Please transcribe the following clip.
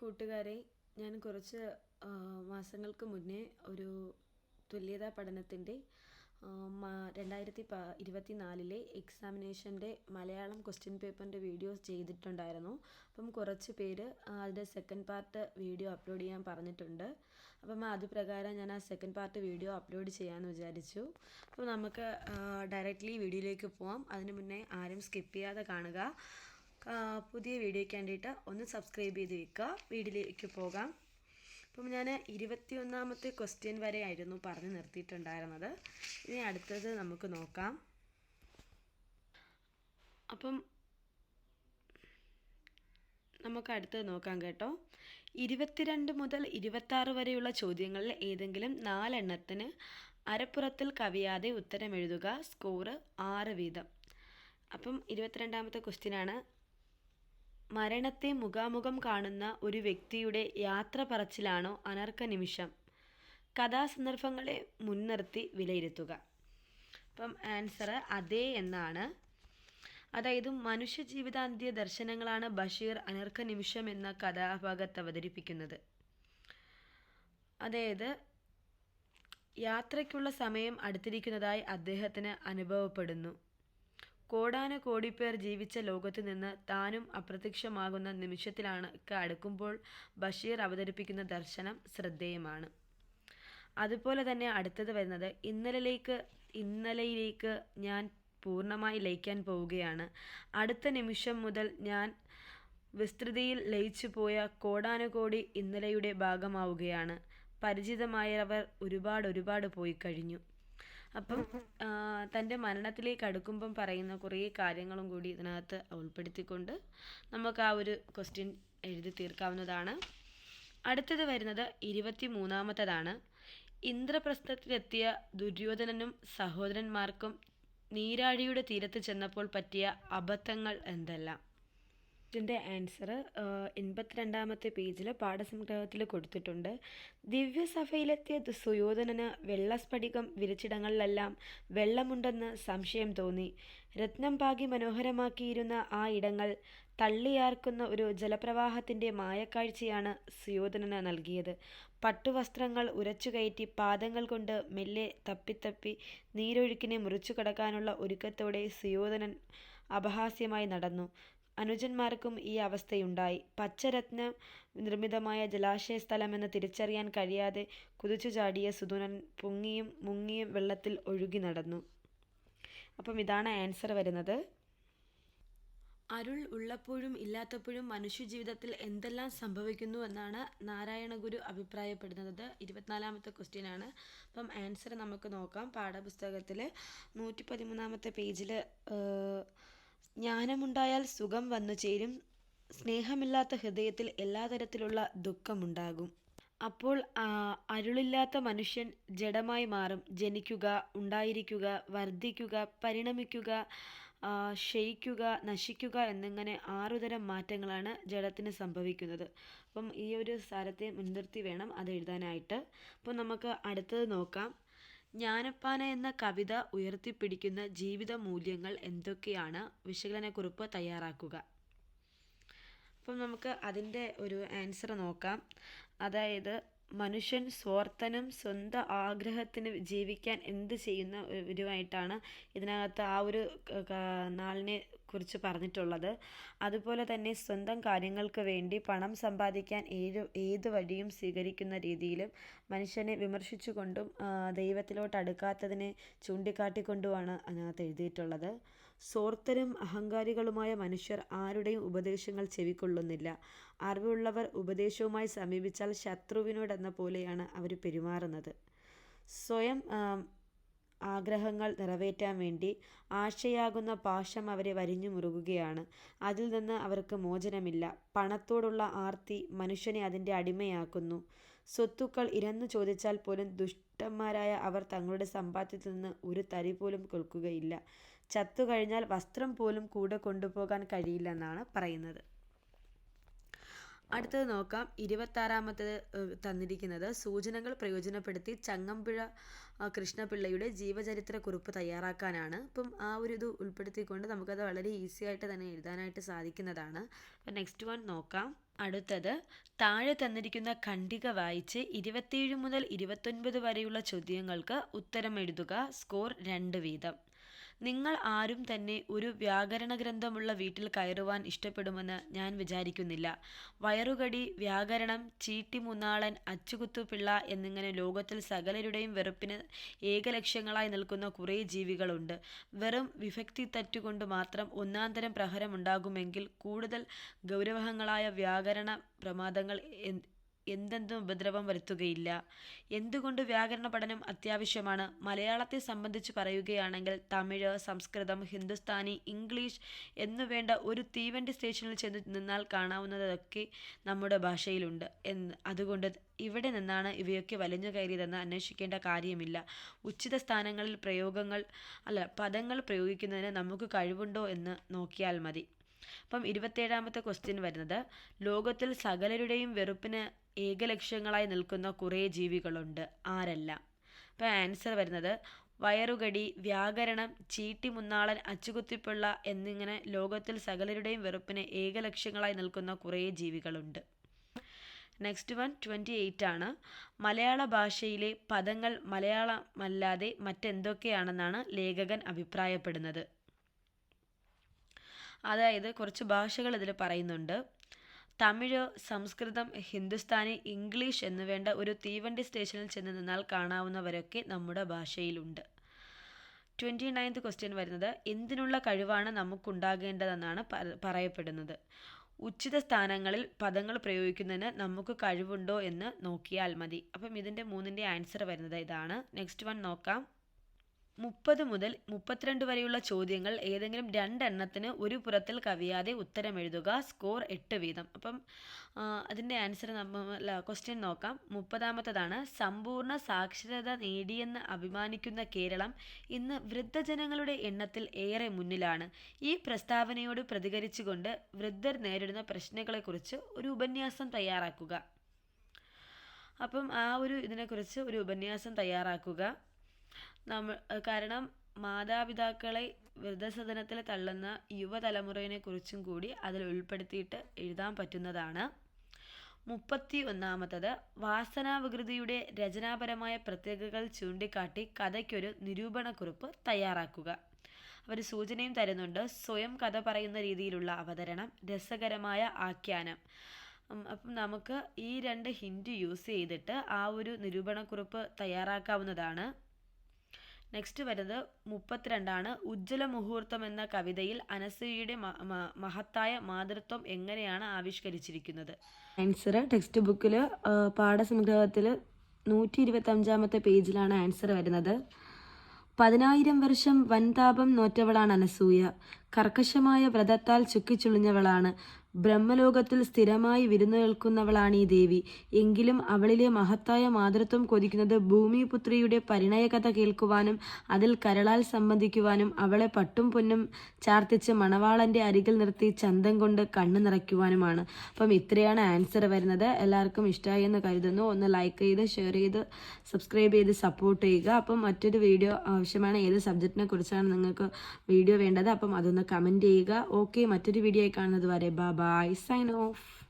കൂട്ടുകാരെ ഞാൻ കുറച്ച് മാസങ്ങൾക്ക് മുന്നേ ഒരു തുല്യതാ പഠനത്തിന്റെ രണ്ടായിരത്തി പ ഇരുപത്തി നാലിലെ എക്സാമിനേഷന്റെ മലയാളം ക്വസ്റ്റ്യൻ പേപ്പറിന്റെ വീഡിയോസ് ചെയ്തിട്ടുണ്ടായിരുന്നു. അപ്പം കുറച്ച് പേര് അതിന്റെ സെക്കൻഡ് പാർട്ട് വീഡിയോ അപ്ലോഡ് ചെയ്യാൻ പറഞ്ഞിട്ടുണ്ട്. അപ്പം അത് പ്രകാരം ഞാൻ ആ സെക്കൻഡ് പാർട്ട് വീഡിയോ അപ്ലോഡ് ചെയ്യാമെന്ന് വിചാരിച്ചു. അപ്പോൾ നമുക്ക് ഡയറക്റ്റ്ലി വീഡിയോയിലേക്ക് പോവാം. അതിന് മുന്നേ ആരും സ്കിപ്പ് ചെയ്യാതെ കാണുക. പുതിയ വീഡിയോയ്ക്ക് വേണ്ടിയിട്ട് ഒന്ന് സബ്സ്ക്രൈബ് ചെയ്ത് വെക്കുക. വീഡിയോയിലേക്ക് പോകാം. അപ്പം ഞാൻ ഇരുപത്തി ഒന്നാമത്തെ ക്വസ്റ്റ്യൻ വരെ ആയിരുന്നു പറഞ്ഞു നിർത്തിയിട്ടുണ്ടായിരുന്നത്. ഇനി അടുത്തത് നമുക്ക് നോക്കാം. അപ്പം നമുക്ക് അടുത്തത് നോക്കാം കേട്ടോ. ഇരുപത്തിരണ്ട് മുതൽ ഇരുപത്താറ് വരെയുള്ള ചോദ്യങ്ങളിൽ ഏതെങ്കിലും നാലെണ്ണത്തിന് അരപ്പുറത്തിൽ കവിയാതെ ഉത്തരം എഴുതുക സ്കോറ് ആറ് വീതം. അപ്പം ഇരുപത്തിരണ്ടാമത്തെ ക്വസ്റ്റ്യനാണ് മരണത്തെ മുഖാമുഖം കാണുന്ന ഒരു വ്യക്തിയുടെ യാത്ര പറച്ചിലാണോ അനർക്ക നിമിഷം കഥാസന്ദർഭങ്ങളെ മുൻനിർത്തി വിലയിരുത്തുക. അപ്പം ആൻസർ അതേ എന്നാണ്. അതായത് മനുഷ്യ ജീവിതാന്ത്യ ദർശനങ്ങളാണ് ബഷീർ അനർക്ക നിമിഷം എന്ന കഥാഭാഗത്ത് അവതരിപ്പിക്കുന്നത്. അതായത് യാത്രയ്ക്കുള്ള സമയം അടുത്തിരിക്കുന്നതായി അദ്ദേഹത്തിന് അനുഭവപ്പെടുന്നു. കോടാനുകോടി പേർ ജീവിച്ച ലോകത്തു നിന്ന് താനും അപ്രത്യക്ഷമാകുന്ന നിമിഷത്തിലാണ് അടുക്കുമ്പോൾ ബഷീർ അവതരിപ്പിക്കുന്ന ദർശനം ശ്രദ്ധേയമാണ്. അതുപോലെ തന്നെ അടുത്തത് വരുന്നത് ഇന്നലയിലേക്ക് ഇന്നലയിലേക്ക് ഞാൻ പൂർണമായി ലയിക്കാൻ പോവുകയാണ്. അടുത്ത നിമിഷം മുതൽ ഞാൻ വിസ്തൃതിയിൽ ലയിച്ചു പോയ കോടാനുകോടി ഇന്നലെയുടെ ഭാഗമാവുകയാണ്. പരിചിതമായവർ ഒരുപാട് ഒരുപാട് പോയി കഴിഞ്ഞു. അപ്പം തന്റെ മരണത്തിലേക്ക് അടുക്കുമ്പം പറയുന്ന കുറേ കാര്യങ്ങളും കൂടി ഇതിനകത്ത് ഉൾപ്പെടുത്തിക്കൊണ്ട് നമുക്ക് ആ ഒരു ക്വസ്റ്റ്യൻ എഴുതി തീർക്കാവുന്നതാണ്. അടുത്തത് വരുന്നത് ഇരുപത്തി മൂന്നാമത്തതാണ് ഇന്ദ്രപ്രസ്ഥത്തിലെത്തിയ ദുര്യോധനനും സഹോദരന്മാർക്കും നീരാഴിയുടെ തീരത്ത് ചെന്നപ്പോൾ പറ്റിയ അബദ്ധങ്ങൾ എന്തെല്ലാം? ഇതിന്റെ ആൻസർ എൺപത്തിരണ്ടാമത്തെ പേജിൽ പാഠസംഗ്രഹത്തിൽ കൊടുത്തിട്ടുണ്ട്. ദിവ്യസഭയിലെത്തിയ സുയോധനന് വെള്ളസ്ഫടികം വിരിച്ചിടങ്ങളിലെല്ലാം വെള്ളമുണ്ടെന്ന് സംശയം തോന്നി. രത്നം പാകി മനോഹരമാക്കിയിരുന്ന ആ ഇടങ്ങൾ തള്ളിയാർക്കുന്ന ഒരു ജലപ്രവാഹത്തിന്റെ മായക്കാഴ്ചയാണ് സുയോധനന് നൽകിയത്. പട്ടുവസ്ത്രങ്ങൾ ഉരച്ചുകയറ്റി പാദങ്ങൾ കൊണ്ട് മെല്ലെ തപ്പിത്തപ്പി നീരൊഴുക്കിനെ മുറിച്ചു കടക്കാനുള്ള ഒരുക്കത്തോടെ സുയോധനൻ അപഹാസ്യമായി നടന്നു. അനുജന്മാർക്കും ഈ അവസ്ഥയുണ്ടായി. പച്ചരത്ന നിർമ്മിതമായ ജലാശയ സ്ഥലമെന്ന് തിരിച്ചറിയാൻ കഴിയാതെ കുതിച്ചു ചാടിയ സുധുനൻ പൊങ്ങിയും മുങ്ങിയും വെള്ളത്തിൽ ഒഴുകി നടന്നു. അപ്പം ഇതാണ് ആൻസർ വരുന്നത്. അരുൾ ഉള്ളപ്പോഴും ഇല്ലാത്തപ്പോഴും മനുഷ്യജീവിതത്തിൽ എന്തെല്ലാം സംഭവിക്കുന്നു എന്നാണ് നാരായണഗുരു അഭിപ്രായപ്പെടുന്നത്. ഇരുപത്തിനാലാമത്തെ ക്വസ്റ്റ്യൻ ആണ്. അപ്പം ആൻസർ നമുക്ക് നോക്കാം. പാഠപുസ്തകത്തിൽ നൂറ്റി പതിമൂന്നാമത്തെ പേജിൽ ജ്ഞാനമുണ്ടായാൽ സുഖം വന്നു ചേരും. സ്നേഹമില്ലാത്ത ഹൃദയത്തിൽ എല്ലാ തരത്തിലുള്ള ദുഃഖമുണ്ടാകും. അപ്പോൾ അരുളില്ലാത്ത മനുഷ്യൻ ജഡമായി മാറും. ജനിക്കുക ഉണ്ടായിരിക്കുക വർദ്ധിക്കുക പരിണമിക്കുക ക്ഷയിക്കുക നശിക്കുക എന്നിങ്ങനെ ആറുതരം മാറ്റങ്ങളാണ് ജഡത്തിന് സംഭവിക്കുന്നത്. അപ്പം ഈ ഒരു സാരത്തെ മുൻനിർത്തി വേണം അത് എഴുതാനായിട്ട്. അപ്പോൾ നമുക്ക് അടുത്തത് നോക്കാം. ജ്ഞാനപ്പാന എന്ന കവിത ഉയർത്തിപ്പിടിക്കുന്ന ജീവിത മൂല്യങ്ങൾ എന്തൊക്കെയാണ്? വിശകലനക്കുറിപ്പ് തയ്യാറാക്കുക. അപ്പം നമുക്ക് അതിന്റെ ഒരു ആൻസർ നോക്കാം. അതായത് മനുഷ്യൻ സ്വാർത്ഥനും സ്വന്തം ആഗ്രഹത്തിന് ജീവിക്കാൻ എന്ത് ചെയ്യുന്ന ഒരുമായിട്ടാണ് ഇതിനകത്ത് ആ ഒരു നാളിനെ കുറിച്ച് പറഞ്ഞിട്ടുള്ളത്. അതുപോലെ തന്നെ സ്വന്തം കാര്യങ്ങൾക്ക് വേണ്ടി പണം സമ്പാദിക്കാൻ ഏത് ഏത് വഴിയും സ്വീകരിക്കുന്ന രീതിയിലും മനുഷ്യനെ വിമർശിച്ചുകൊണ്ടും ദൈവത്തിലോട്ട് അടുക്കാത്തതിനെ ചൂണ്ടിക്കാട്ടിക്കൊണ്ടുമാണ് അതിനകത്ത് എഴുതിയിട്ടുള്ളത്. സോർത്തരും അഹങ്കാരികളുമായ മനുഷ്യർ ആരുടെയും ഉപദേശങ്ങൾ ചെവിക്കൊള്ളുന്നില്ല. അറിവുള്ളവർ ഉപദേശവുമായി സമീപിച്ചാൽ ശത്രുവിനോടെന്ന പോലെയാണ് അവർ പെരുമാറുന്നത്. സ്വയം ആഗ്രഹങ്ങൾ നിറവേറ്റാൻ വേണ്ടി ആശയാകുന്ന പാശം അവരെ വരിഞ്ഞു മുറുകുകയാണ്. അതിൽ നിന്ന് അവർക്ക് മോചനമില്ല. പണത്തോടുള്ള ആർത്തി മനുഷ്യനെ അതിന്റെ അടിമയാക്കുന്നു. സ്വത്തുക്കൾ ഇരന്നു ചോദിച്ചാൽ പോലും ദുഷ്ടന്മാരായ അവർ തങ്ങളുടെ സമ്പാദ്യത്തിൽ നിന്ന് ഒരു തരി പോലും കൊൽക്കുകയില്ല ചത്തു കഴിഞ്ഞാൽ വസ്ത്രം പോലും കൂടെ കൊണ്ടുപോകാൻ കഴിയില്ലെന്നാണ് പറയുന്നത്. അടുത്തത് നോക്കാം. ഇരുപത്താറാമത്തത് തന്നിരിക്കുന്നത്. സൂചനകൾ പ്രയോജനപ്പെടുത്തി ചങ്ങമ്പുഴ കൃഷ്ണപിള്ളയുടെ ജീവചരിത്ര കുറിപ്പ് തയ്യാറാക്കാനാണ്. അപ്പം ആ ഒരു ഇത് ഉൾപ്പെടുത്തിക്കൊണ്ട് നമുക്കത് വളരെ ഈസി ആയിട്ട് തന്നെ എഴുതാനായിട്ട് സാധിക്കുന്നതാണ്. അപ്പം നെക്സ്റ്റ് വൺ നോക്കാം. അടുത്തത് താഴെ തന്നിരിക്കുന്ന ഖണ്ഡിക വായിച്ച് ഇരുപത്തിയേഴ് മുതൽ ഇരുപത്തൊൻപത് വരെയുള്ള ചോദ്യങ്ങൾക്ക് ഉത്തരം എഴുതുക. സ്കോർ രണ്ട് വീതം. നിങ്ങൾ ആരും തന്നെ ഒരു വ്യാകരണ ഗ്രന്ഥമുള്ള വീട്ടിൽ കയറുവാൻ ഇഷ്ടപ്പെടുമെന്ന് ഞാൻ വിചാരിക്കുന്നില്ല. വയറുകടി വ്യാകരണം ചീട്ടിമുന്നാളൻ അച്ചുകുത്തുപിള്ള എന്നിങ്ങനെ ലോകത്തിൽ സകലരുടെയും വെറുപ്പിന് ഏകലക്ഷ്യങ്ങളായി നിൽക്കുന്ന കുറേ ജീവികളുണ്ട്. വെറും വിഭക്തി തെറ്റുകൊണ്ട് മാത്രം ഒന്നാന്തരം പ്രഹരമുണ്ടാകുമെങ്കിൽ കൂടുതൽ ഗൗരവങ്ങളായ വ്യാകരണ പ്രമാദങ്ങൾ എന്തെന്തും ഉപദ്രവം വരുത്തുകയില്ല. എന്തുകൊണ്ട് വ്യാകരണ പഠനം അത്യാവശ്യമാണ്? മലയാളത്തെ സംബന്ധിച്ച് പറയുകയാണെങ്കിൽ തമിഴ് സംസ്കൃതം ഹിന്ദുസ്ഥാനി ഇംഗ്ലീഷ് എന്നുവേണ്ട ഒരു തീവണ്ടി സ്റ്റേഷനിൽ ചെന്ന് നിന്നാൽ കാണാവുന്നതൊക്കെ നമ്മുടെ ഭാഷയിലുണ്ട്. എന്ന് അതുകൊണ്ട് ഇവിടെ നിന്നാണ് ഇവയൊക്കെ വലഞ്ഞു കയറിയതെന്ന് അന്വേഷിക്കേണ്ട കാര്യമില്ല. ഉച്ചിത സ്ഥാനങ്ങളിൽ പ്രയോഗങ്ങൾ അല്ല പദങ്ങൾ പ്രയോഗിക്കുന്നതിന് നമുക്ക് കഴിവുണ്ടോ എന്ന് നോക്കിയാൽ മതി. അപ്പം ഇരുപത്തേഴാമത്തെ ക്വസ്റ്റ്യൻ വരുന്നത് ലോകത്തിൽ സകലരുടെയും വെറുപ്പിന് ഏകലക്ഷ്യങ്ങളായി നിൽക്കുന്ന കുറേ ജീവികളുണ്ട്. ആരെല്ലാം? അപ്പം ആൻസർ വരുന്നത് വയറുകടി വ്യാകരണം ചീട്ടി മുന്നാളൻ അച്ചുകുത്തിപ്പിള്ള എന്നിങ്ങനെ ലോകത്തിൽ സകലരുടെയും വെറുപ്പിന് ഏകലക്ഷ്യങ്ങളായി നിൽക്കുന്ന കുറേ ജീവികളുണ്ട്. നെക്സ്റ്റ് വൺ ട്വന്റി എയ്റ്റ് ആണ്. മലയാള ഭാഷയിലെ പദങ്ങൾ മലയാളമല്ലാതെ മറ്റെന്തൊക്കെയാണെന്നാണ് ലേഖകൻ അഭിപ്രായപ്പെടുന്നത്. അതായത് കുറച്ച് ഭാഷകൾ ഇതിൽ പറയുന്നുണ്ട്. തമിഴ് സംസ്കൃതം ഹിന്ദുസ്ഥാനി ഇംഗ്ലീഷ് എന്നുവേണ്ട ഒരു തീവണ്ടി സ്റ്റേഷനിൽ ചെന്ന് നിന്നാൽ കാണാവുന്നവരൊക്കെ നമ്മുടെ ഭാഷയിലുണ്ട്. ട്വന്റി നയൻത് ക്വസ്റ്റ്യൻ വരുന്നത് എന്തിനുള്ള കഴിവാണ് നമുക്കുണ്ടാകേണ്ടതെന്നാണ് പറയപ്പെടുന്നത്. ഉചിത സ്ഥാനങ്ങളിൽ പദങ്ങൾ പ്രയോഗിക്കുന്നതിന് നമുക്ക് കഴിവുണ്ടോ എന്ന് നോക്കിയാൽ മതി. അപ്പം ഇതിന്റെ മൂന്നിന്റെ ആൻസർ വരുന്നത് ഇതാണ്. നെക്സ്റ്റ് വൺ നോക്കാം. മുപ്പത് മുതൽ മുപ്പത്തിരണ്ട് വരെയുള്ള ചോദ്യങ്ങൾ ഏതെങ്കിലും രണ്ടെണ്ണത്തിന് ഒരു പുറത്തിൽ കവിയാതെ ഉത്തരം എഴുതുക സ്കോർ എട്ട് വീതം. അപ്പം അതിന്റെ ആൻസർ നമ്മൾ ക്വസ്റ്റ്യൻ നോക്കാം. മുപ്പതാമത്തതാണ് സമ്പൂർണ സാക്ഷരത നേടിയെന്ന് അഭിമാനിക്കുന്ന കേരളം ഇന്ന് വൃദ്ധജനങ്ങളുടെ എണ്ണത്തിൽ ഏറെ മുന്നിലാണ്. ഈ പ്രസ്താവനയോട് പ്രതികരിച്ചുകൊണ്ട് വൃദ്ധർ നേരിടുന്ന പ്രശ്നങ്ങളെക്കുറിച്ച് ഒരു ഉപന്യാസം തയ്യാറാക്കുക. അപ്പം ആ ഒരു ഇതിനെക്കുറിച്ച് ഒരു ഉപന്യാസം തയ്യാറാക്കുക. നമ്മൾ കാരണം മാതാപിതാക്കളെ വൃദ്ധസദനത്തിൽ തള്ളുന്ന യുവതലമുറയെ കുറിച്ചും കൂടി അതിൽ ഉൾപ്പെടുത്തിയിട്ട് എഴുതാൻ പറ്റുന്നതാണ്. മുപ്പത്തി ഒന്നാമത്തത് വാസനാവികൃതിയുടെ രചനാപരമായ പ്രത്യേകതകൾ ചൂണ്ടിക്കാട്ടി കഥയ്ക്കൊരു നിരൂപണക്കുറിപ്പ് തയ്യാറാക്കുക. അവർ സൂചനയും തരുന്നുണ്ട്. സ്വയം കഥ പറയുന്ന രീതിയിലുള്ള അവതരണം രസകരമായ ആഖ്യാനം. അപ്പം നമുക്ക് ഈ രണ്ട് ഹിന്റ് യൂസ് ചെയ്തിട്ട് ആ ഒരു നിരൂപണക്കുറിപ്പ് തയ്യാറാക്കാവുന്നതാണ്. നെക്സ്റ്റ് വരുന്നത് മുപ്പത്തിരണ്ടാണ്. ഉജ്ജ്വല മുഹൂർത്തം എന്ന കവിതയിൽ അനസൂയയുടെ മഹത്തായ മാതൃത്വം എങ്ങനെയാണ് ആവിഷ്കരിച്ചിരിക്കുന്നത്? ആൻസർ ടെക്സ്റ്റ് ബുക്കിൽ പാഠസംഗ്രഹത്തിൽ നൂറ്റി ഇരുപത്തി അഞ്ചാമത്തെ പേജിലാണ് ആൻസർ വരുന്നത്. പതിനായിരം വർഷം വൻതാപം നോറ്റവളാണ് അനസൂയ. കർക്കശമായ വ്രതത്താൽ ചുക്കിച്ചുളിഞ്ഞവളാണ്. ബ്രഹ്മലോകത്തിൽ സ്ഥിരമായി വിരുന്നു നിൽക്കുന്നവളാണ് ഈ ദേവി. എങ്കിലും അവളിലെ മഹത്തായ മാതൃത്വം കൊതിക്കുന്നത് ഭൂമിപുത്രിയുടെ പരിണയകഥ കേൾക്കുവാനും അതിൽ കരളാൽ സംബന്ധിക്കുവാനും അവളെ പട്ടും പൊന്നും ചാർത്തിച്ച് മണവാളന്റെ അരികിൽ നിർത്തി ചന്തം കൊണ്ട് കണ്ണു നിറയ്ക്കുവാനുമാണ്. അപ്പം ഇത്രയാണ് ആൻസർ വരുന്നത്. എല്ലാവർക്കും ഇഷ്ടമായി എന്ന് കരുതുന്നു. ഒന്ന് ലൈക്ക് ചെയ്ത് ഷെയർ ചെയ്ത് സബ്സ്ക്രൈബ് ചെയ്ത് സപ്പോർട്ട് ചെയ്യുക. അപ്പം മറ്റൊരു വീഡിയോ ആവശ്യമാണ്. ഏത് സബ്ജക്റ്റിനെ കുറിച്ചാണ് നിങ്ങൾക്ക് വീഡിയോ വേണ്ടത്? അപ്പം അതൊന്ന് കമന്റ് ചെയ്യുക. ഓക്കെ. മറ്റൊരു വീഡിയോ കാണുന്നത് വരെ. ബാ. Bye. Sign off.